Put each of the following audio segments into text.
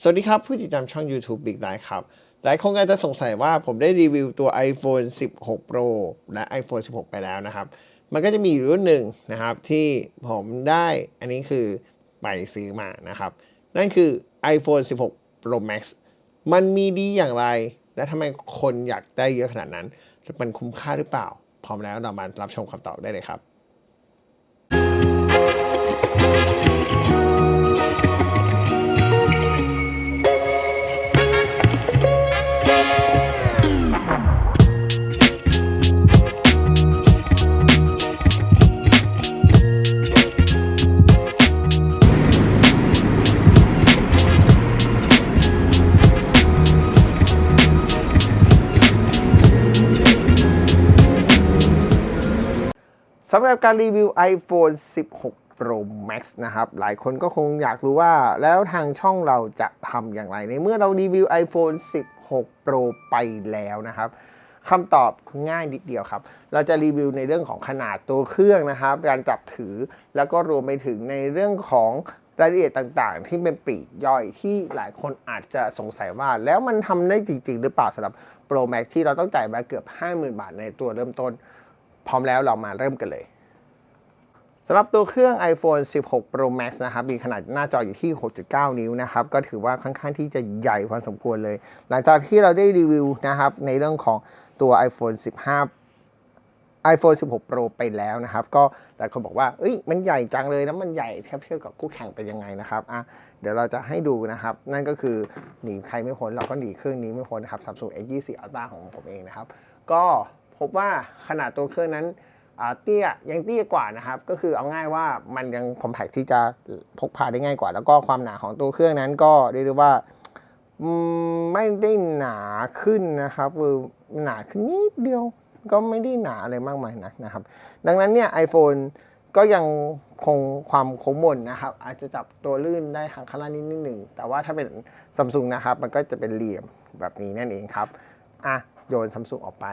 สวัสดีครับ ผู้ติดตามช่อง YouTube Big Life ครับ หลายคนอาจจะสงสัยว่าผมได้รีวิวตัว iPhone 16 Pro และ iPhone 16 ไปแล้วนะครับ มันก็จะมีอยู่รุ่นหนึ่งนะครับที่ผมได้อันนี้คือไปซื้อมานะครับ นั่นคือ iPhone 16 Pro Max มันมีดีอย่างไร และทำไมคนอยากได้เยอะขนาดนั้น มันคุ้มค่าหรือเปล่า พร้อมแล้วเรามารับชมคำตอบได้เลยครับ การรีวิว iPhone 16 Pro Max นะครับ หลายคนก็คงอยากรู้ว่าแล้วทางช่องเราจะทำอย่างไร ในเมื่อเรารีวิว iPhone 16 Pro ไปแล้วนะครับคำตอบง่ายนิดเดียวครับ เราจะรีวิวในเรื่องของขนาดตัวเครื่องนะครับ การจับถือ แล้วก็รวมไปถึงในเรื่องของรายละเอียดต่างๆ ที่เป็นปลีกย่อยที่หลายคนอาจจะสงสัยว่า แล้วมันทำได้จริง ๆ หรือเปล่าสำหรับ Pro Max ที่เราต้องจ่ายมาเกือบ 50,000 บาทในตัวเริ่มต้น พร้อมแล้วเรามาเริ่มกันเลย สำหรับตัวเครื่อง iPhone 16 Pro Max นะครับมีขนาดหน้าจออยู่ที่ 6.9 นิ้วนะครับ ก็ถือว่าค่อนข้างที่จะใหญ่พอสมควรเลย หลังจากที่เราได้รีวิวนะครับ ในเรื่องของตัว iPhone 15 iPhone 16 Pro ไปแล้วนะครับ ก็หลายคนบอกว่าเอ้ยมันใหญ่จังเลยแล้วมันใหญ่เทียบเทียบกับคู่แข่งเป็นยังไงนะครับอะเดี๋ยวเราจะให้ดูนะครับ นั่นก็คือหนีใครไม่พ้นเราก็หนีเครื่องนี้ไม่พ้นนะครับ Samsung S24 Ultra ของผมเองนะครับ ก็พบว่าขนาดตัวเครื่องนั้น เตี้ยยังเตี้ยกว่านะครับ ก็คือเอาง่ายว่ามันยังคอมแพคที่จะพกพาได้ง่ายกว่า แล้วก็ความหนาของตัวเครื่องนั้นก็เรียกได้ว่าไม่ได้หนาขึ้นนะครับคือหนาขึ้นนิดเดียวก็ไม่ได้หนาอะไรมากมายนักนะครับ ดังนั้นเนี่ย iPhone ก็ยังคงความโค้งมนนะครับ อาจจะจับตัวลื่นได้ทางข้างล่างนิดนิดหนึ่ง แต่ว่าถ้าเป็นซัมซุงนะครับ มันก็จะเป็นเหลี่ยมแบบนี้นั่นเองครับ อะ โยนซัมซุงออกไป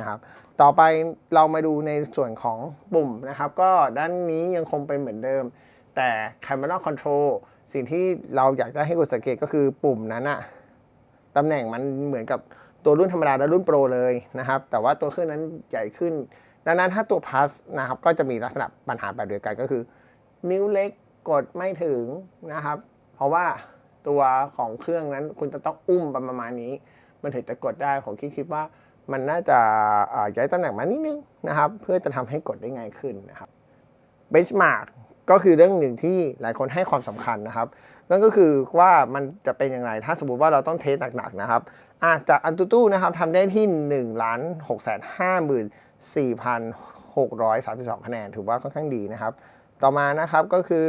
นะครับต่อไปเรามาดูในส่วนของปุ่มนะครับก็ด้านนี้ยังคงเป็นเหมือนเดิม แต่ Camera Control สิ่งที่เราอยากจะให้กดสังเกตก็คือปุ่มนั้นอะตำแหน่งมันเหมือนกับตัวรุ่นธรรมดาและรุ่นโปรเลยนะครับแต่ว่าตัวเครื่องนั้นใหญ่ขึ้น ดังนั้นถ้าตัว Plus นะครับก็จะมีลักษณะปัญหาแบบเดียวกันก็คือ นิ้วเล็กกดไม่ถึงนะครับ เพราะว่าตัวของเครื่องนั้นคุณจะต้องอุ้มประมาณนี้ มันถึงจะกดได้ผมคิดคิดว่า มันน่าจะย้ายตำแหน่งมานิดนึงนะครับ เพื่อจะทำให้กดได้ง่ายขึ้นนะครับเบนชมาร์กก็คือเรื่องหนึ่งที่หลายคนให้ความสำคัญนะครับ นั่นก็คือว่ามันจะเป็นอย่างไร ถ้าสมมติว่าเราต้องเทสหนักๆนะครับอาจากอันตูตู้นะครับทำได้ที่1ล้าน6 5 4 6 3 2คะแนน ถือว่าค่อนข้างดีนะครับ ต่อมานะครับก็คือ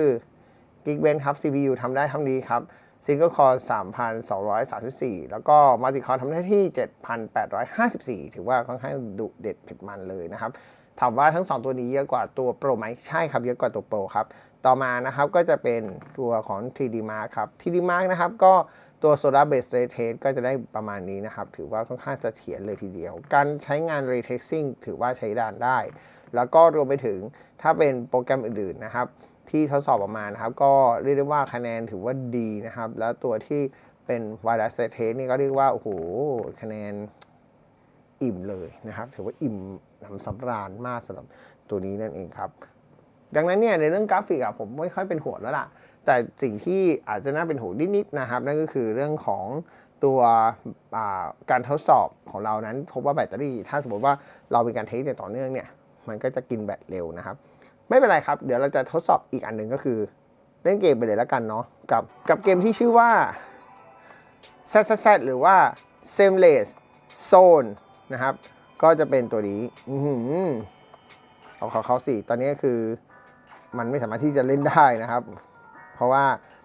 Geekbench ครับ CPU ทำได้เท่านี้ครับ Single Core 3,234 แล้วก็ Multi Core ทำได้ที่ 7,854 ถือว่าค่อนข้างดุเด็ดเผ็ดมันเลยนะครับถามว่าทั้ง 2 ตัวนี้เยอะกว่าตัว Pro ไหมใช่ครับ เยอะกว่าตัว Pro ครับ ต่อมานะครับก็จะเป็นตัวของ 3D Mark ครับ 3D Mark นะครับก็ตัว Solar Based Ray Trace ก็จะได้ประมาณนี้นะครับ ถือว่าค่อนข้างเสถียรเลยทีเดียว การใช้งาน Ray Tracing ถือว่าใช้ดานได้ แล้วก็รวมไปถึงถ้าเป็นโปรแกรมอื่นๆนะครับ ที่ทดสอบออกมานะครับ ก็เรียกได้ว่าคะแนนถือว่าดีนะครับ แล้วตัวที่เป็นไวรัสเทสนี่ก็เรียกว่าโอ้โหคะแนนอิ่มเลยนะครับ ถือว่าอิ่มนำสำราญมากสำหรับตัวนี้นั่นเองครับ ดังนั้นเนี่ยในเรื่องกราฟิกอะผมไม่ค่อยเป็นห่วงแล้วล่ะ แต่สิ่งที่อาจจะน่าเป็นห่วงนิดๆนะครับ นั่นก็คือเรื่องของตัวาการทดสอบของเรานั้นพบว่าแบตเตอรี่ ถ้าสมมติว่าเรามีการเทสอย่างต่อเนื่องเนี่ย มันก็จะกินแบตเร็วนะครับ ไม่เป็นไรครับ เดี๋ยวเราจะทดสอบอีกอันหนึ่งก็คือ เล่นเกมไปเลยแล้วกันเนาะกับกับเกมที่ชื่อว่า z z z หรือว่า s a m e l e s s Zone นะครับ ก็จะเป็นตัวนี้อือเอาเขาเขาสิตอนนี้คือมันไม่สามารถที่จะเล่นได้นะครับ เพราะว่า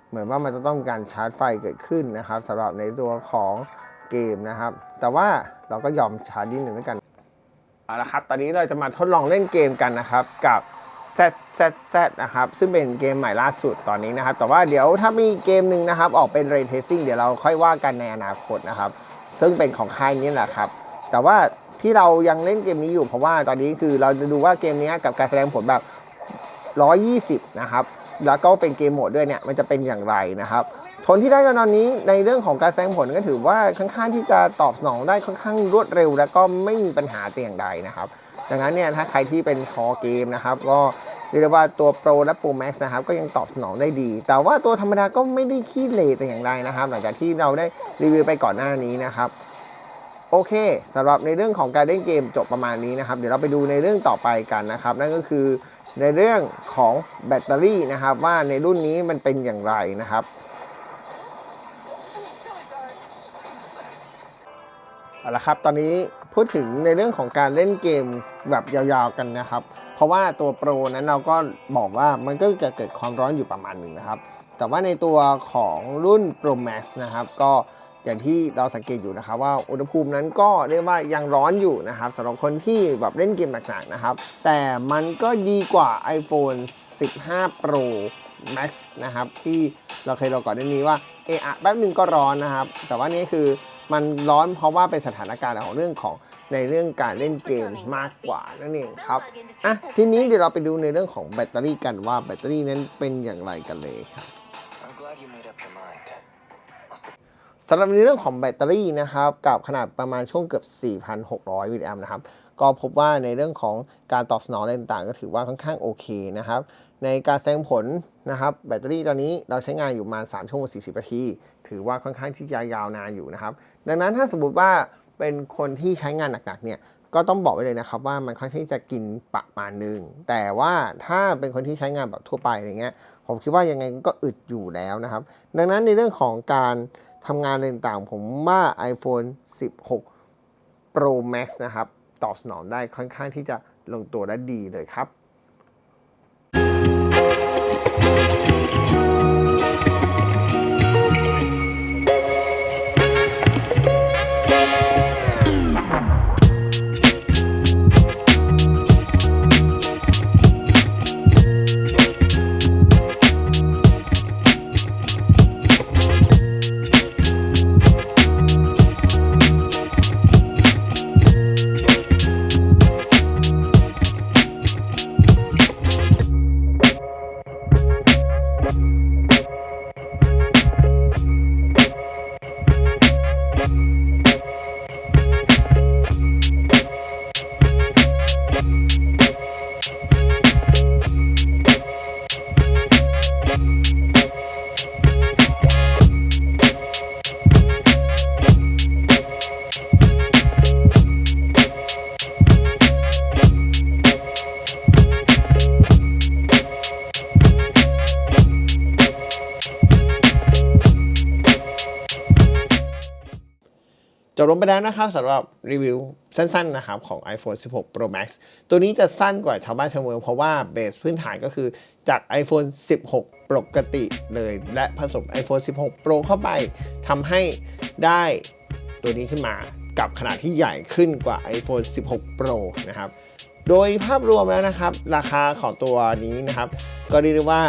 เหมือนว่ามันจะต้องมีการชาร์จไฟเกิดขึ้นนะครับสำหรับในตัวของเกมนะครับ แต่ว่าเราก็ยอมชาร์จนิดหนึ่งด้วยกันเอาละครับ ตอนนี้เราจะมาทดลองเล่นเกมกันนะครับกับ Z Z Z นะครับ ซึ่งเป็นเกมใหม่ล่าสุดตอนนี้นะครับ แต่ว่าเดี๋ยวถ้ามีเกมหนึ่งนะครับ ออกเป็น Ray Tracing เดี๋ยวเราค่อยว่ากันในอนาคตนะครับ ซึ่งเป็นของค่ายนี้แหละครับ แต่ว่าที่เรายังเล่นเกมนี้อยู่เพราะว่าตอนนี้คือเราจะดูว่าเกมนี้กับการแสดงผลแบบ 120 นะครับ แล้วก็เป็นเกมโหมดด้วยเนี่ย มันจะเป็นอย่างไรนะครับผลที่ได้กันตอนนี้ในเรื่องของการแสดงผลก็ถือว่าค่อนข้างที่จะตอบสนองได้ค่อนข้างรวดเร็ว และก็ไม่มีปัญหาแต่อย่างใดนะครับ ดังนั้นเนี่ยถ้าใครที่เป็นคอเกมนะครับ ก็เรียกว่าตัวโปรและโปรแม็กซ์นะครับ ก็ยังตอบสนองได้ดี แต่ว่าตัวธรรมดาก็ไม่ได้ขี้เหร่แต่อย่างใดนะครับ หลังจากที่เราได้รีวิวไปก่อนหน้านี้นะครับโอเคสำหรับในเรื่องของการเล่นเกมจบประมาณนี้นะครับ เดี๋ยวเราไปดูในเรื่องต่อไปกันนะครับ นั่นก็คือในเรื่องของแบตเตอรี่นะครับ ว่าในรุ่นนี้มันเป็นอย่างไรนะครับเอาละครับตอนนี้ พูดถึงในเรื่องของการเล่นเกมแบบยาวๆกันนะครับ เพราะว่าตัวโปรนั้นเราก็บอกว่ามันก็จะเกิดความร้อนอยู่ประมาณหนึ่งนะครับ แต่ว่าในตัวของรุ่น Pro Max นะครับก็อย่างที่เราสังเกตอยู่นะครับว่าอุณหภูมินั้นก็เรียกว่ายังร้อนอยู่นะครับสำหรับคนที่แบบเล่นเกมหนักๆนะครับ แต่มันก็ดีกว่า iPhone 15 Pro Max นะครับ ที่เราเคยเราก่อนหน้านี้ว่าเอะอะแป๊บนึงก็ร้อนนะครับ แต่ว่านี่คือ มันร้อนเพราะว่าเป็นสถานการณ์ของเรื่องของในเรื่องการเล่นเกมมากกว่านั่นเองครับอะทีนี้เดี๋ยวเราไปดูในเรื่องของแบตเตอรี่กันว่าแบตเตอรี่นั้นเป็นอย่างไรกันเลยครับ สำหรับในเรื่องของแบตเตอรี่นะครับกับขนาดประมาณช่วงเกือบ 4,600 มิลลิแอมป์นะครับก็พบว่าในเรื่องของการตอบสนองอะไรต่างๆ ก็ถือว่าค่อนข้างโอเคนะครับในการแสดงผลนะครับแบตเตอรี่ตอนนี้เราใช้งานอยู่ประมาณ3ชั่วโมง 40 นาที ถือว่าค่อนข้างที่จะยาวนานอยู่นะครับ ดังนั้นถ้าสมมติว่าเป็นคนที่ใช้งานหนักๆเนี่ยก็ต้องบอกไว้เลยนะครับว่ามันค่อนข้างที่จะกินประมาณหนึ่งแต่ว่าถ้าเป็นคนที่ใช้งานแบบทั่วไปอะไรเงี้ยผมคิดว่ายังไงก็อึดอยู่แล้วนะครับ ดังนั้นในเรื่องของการ ทำงานอะไรต่างๆ ผมว่า iPhone 16 Pro Max นะครับ ตอบสนองได้ค่อนข้างที่จะลงตัวและดีเลยครับ บลงไปแล้วนะครับสำหรับรีวิวสั้นๆนะครับของ iPhone 16 Pro Max ตัวนี้จะสั้นกว่าชาวบ้านชาวเมืองเพราะว่าเบสพื้นฐานก็คือจาก iPhone 16 ปกติเลย และผสม iPhone 16 Pro เข้าไปทำให้ได้ตัวนี้ขึ้นมากับขนาดที่ใหญ่ขึ้นกว่า iPhone 16 Pro นะครับ โดยภาพรวมแล้วนะครับ ราคาของตัวนี้นะครับ ก็เรียกว่า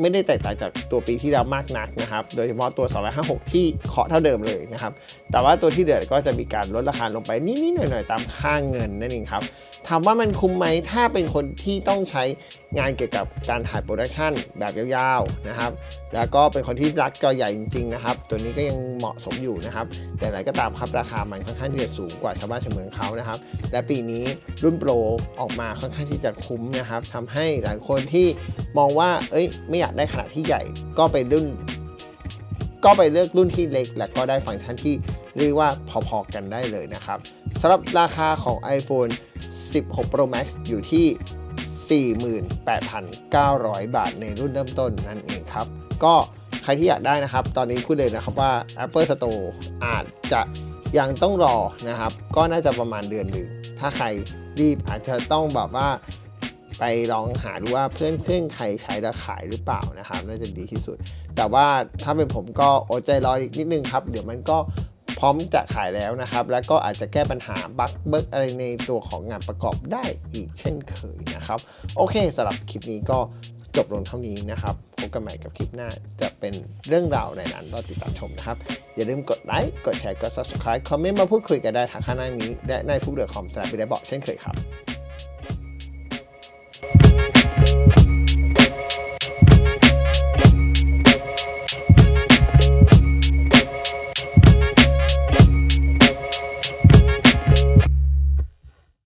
ไม่ได้แตกต่างจากตัวปีที่แล้วมากนักนะครับ โดยเฉพาะตัว 256 ที่เคาะเท่าเดิมเลยนะครับ แต่ว่าตัวที่เดือดก็จะมีการลดราคาลงไปนิดๆหน่อยๆ ตามค่าเงินนั่นเองครับ ถามว่ามันคุ้มไหม ถ้าเป็นคนที่ต้องใช้งานเกี่ยวกับการถ่ายโปรดักชันแบบยาวๆนะครับ แล้วก็เป็นคนที่รักจอใหญ่จริงๆนะครับ ตัวนี้ก็ยังเหมาะสมอยู่นะครับ แต่ไหนก็ตามครับราคามันค่อนข้างที่จะสูงกว่าชาวบ้านชาวเมืองเขานะครับ และปีนี้รุ่นโปรออกมาค่อนข้างที่จะคุ้มนะครับทำให้หลายคนที่มองว่า เอ้ย ไม่อยากได้ขนาดที่ใหญ่ก็ไปรุ่น ก็ไปเลือกรุ่นที่เล็ก และก็ได้ฟังก์ชันที่เรียกว่าพอๆกันได้เลยนะครับสำหรับราคาของ iPhone 16 Pro Max อยู่ที่ 48,900 บาทในรุ่นเริ่มต้นนั่นเองครับ ก็ใครที่อยากได้นะครับ ตอนนี้พูดเลยนะครับว่า Apple Store อาจจะยังต้องรอนะครับ ก็น่าจะประมาณเดือนหนึ่งถ้าใครรีบอาจจะต้องแบบว่า ไปลองหาดูว่าเพื่อนเพื่อนใครใช้แล้วขายหรือเปล่านะครับน่าจะดีที่สุด แต่ว่าถ้าเป็นผมก็อดใจรออีกนิดนึงครับ เดี๋ยวมันก็พร้อมจะขายแล้วนะครับ แล้วก็อาจจะแก้ปัญหาบั๊กเบิกอะไรในตัวของงานประกอบได้อีกเช่นเคยนะครับ โอเคสำหรับคลิปนี้ก็จบลงเท่านี้นะครับพบกันใหม่กับคลิปหน้าจะเป็นเรื่องราวในนั้นรอติดตามชมนะครับ อย่าลืมกดไลค์กดแชร์กด subscribe คอมเมนต์มาพูดคุยกันได้ทางข้างล่านี้ และในฟุกเดอร์คอมสำหรับไปได้บอกเช่นเคยครับ